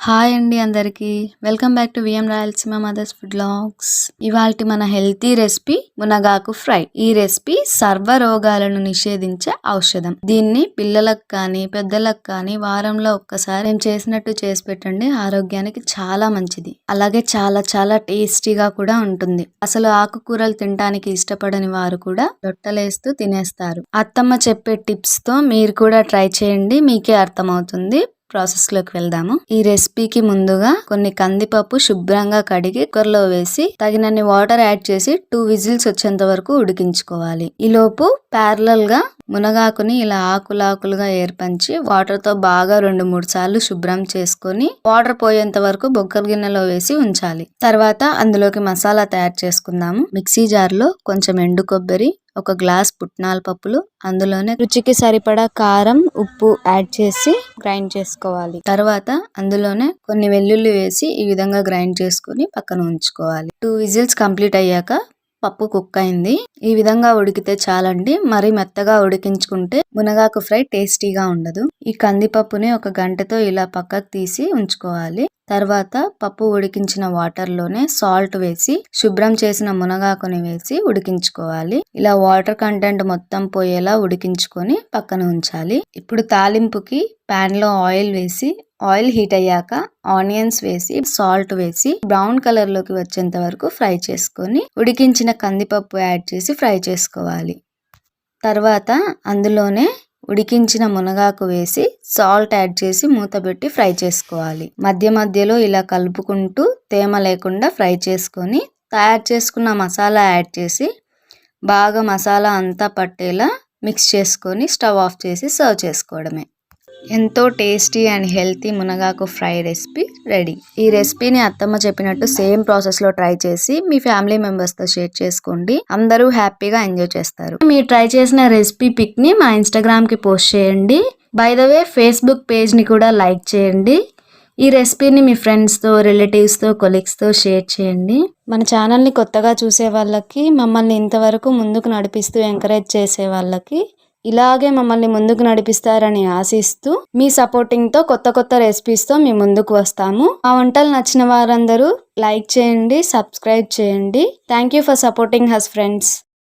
Hi అండి అందరికీ. Welcome back to VM Rayalaseema mothers food logs. ఇవాల్టి మన హెల్తీ రెసిపీ మునగాకు ఫ్రై. ఈ రెసిపీ సర్వ రోగాలను నిషేధించే ఔషధం. దీన్ని పిల్లలకు కానీ పెద్దలకు కానీ వారంలో ఒక్కసారి మేము చేసినట్టు చేసి పెట్టండి. ఆరోగ్యానికి చాలా మంచిది. అలాగే చాలా చాలా టేస్టీగా కూడా ఉంటుంది. అసలు ఆకుకూరలు తినడానికి ఇష్టపడని వారు కూడా రొట్టలేస్తూ తినేస్తారు. అత్తమ్మ చెప్పే టిప్స్తో మీరు కూడా ట్రై చేయండి. మీకే అర్థమవుతుంది. ప్రాసెస్లోకి వెళ్దాము. ఈ రెసిపీకి ముందుగా కొన్ని కందిపప్పు శుభ్రంగా కడిగి కుక్కర్లో వేసి తగినన్ని వాటర్ యాడ్ చేసి టూ విజిల్స్ వచ్చేంత వరకు ఉడికించుకోవాలి. ఈలోపు ప్యారలల్గా మునగాకుని ఇలా ఆకులాకులుగా ఏర్పంచి వాటర్తో బాగా రెండు మూడు సార్లు శుభ్రం చేసుకొని వాటర్ పోయేంత వరకు బొగ్గల గిన్నెలో వేసి ఉంచాలి. తర్వాత అందులోకి మసాలా తయారు చేసుకుందాము. మిక్సీ జార్లో కొంచెం ఎండు కొబ్బరి ఒక గ్లాస్ పుట్నాల పప్పులు అందులోనే రుచికి సరిపడా కారం ఉప్పు యాడ్ చేసి గ్రైండ్ చేసుకోవాలి. తర్వాత అందులోనే కొన్ని వెల్లుల్లి వేసి ఈ విధంగా గ్రైండ్ చేసుకుని పక్కన ఉంచుకోవాలి. టూ విజిల్స్ కంప్లీట్ అయ్యాక పప్పు కుక్ అయింది. ఈ విధంగా ఉడికితే చాలండి. మరి మెత్తగా ఉడికించుకుంటే మునగాకు ఫ్రై టేస్టీగా ఉండదు. ఈ కందిపప్పుని ఒక గంటతో ఇలా పక్కకు తీసి ఉంచుకోవాలి. తర్వాత పప్పు ఉడికించిన వాటర్లోనే సాల్ట్ వేసి శుభ్రం చేసిన మునగాకుని వేసి ఉడికించుకోవాలి. ఇలా వాటర్ కంటెంట్ మొత్తం పోయేలా ఉడికించుకొని పక్కన ఉంచాలి. ఇప్పుడు తాలింపుకి ప్యాన్లో ఆయిల్ వేసి ఆయిల్ హీట్ అయ్యాక ఆనియన్స్ వేసి సాల్ట్ వేసి బ్రౌన్ కలర్లోకి వచ్చేంత వరకు ఫ్రై చేసుకొని ఉడికించిన కందిపప్పు యాడ్ చేసి ఫ్రై చేసుకోవాలి. తర్వాత అందులోనే ఉడికించిన మునగాకు వేసి సాల్ట్ యాడ్ చేసి మూత పెట్టి ఫ్రై చేసుకోవాలి. మధ్య మధ్యలో ఇలా కలుపుకుంటూ తేమ లేకుండా ఫ్రై చేసుకొని తయారు చేసుకున్న మసాలా యాడ్ చేసి బాగా మసాలా అంతా పట్టేలా మిక్స్ చేసుకొని స్టవ్ ఆఫ్ చేసి సర్వ్ చేసుకోవడమే. ఎంతో టేస్టీ అండ్ హెల్తీ మునగాకు ఫ్రై రెసిపీ రెడీ. ఈ రెసిపీని అత్తమ్మ చెప్పినట్టు సేమ్ ప్రాసెస్లో ట్రై చేసి మీ ఫ్యామిలీ మెంబర్స్తో షేర్ చేసుకోండి. అందరూ హ్యాపీగా ఎంజాయ్ చేస్తారు. మీరు ట్రై చేసిన రెసిపీ పిక్ని మా ఇన్స్టాగ్రామ్కి పోస్ట్ చేయండి. బై ద వే ఫేస్బుక్ పేజ్ని కూడా లైక్ చేయండి. ఈ రెసిపీని మీ ఫ్రెండ్స్తో రిలేటివ్స్తో కొలీగ్స్తో షేర్ చేయండి. మన ఛానల్ని కొత్తగా చూసే వాళ్ళకి మమ్మల్ని ఇంతవరకు ముందుకు నడిపిస్తూ ఎంకరేజ్ చేసే వాళ్ళకి ఇలాగే మమ్మల్ని ముందుకు నడిపిస్తారని ఆశిస్తూ మీ సపోర్టింగ్తో కొత్త కొత్త రెసిపీస్తో మీ ముందుకు వస్తాము. ఆ వంటలు నచ్చిన వారందరూ లైక్ చేయండి సబ్స్క్రైబ్ చేయండి. Thank you for supporting us friends.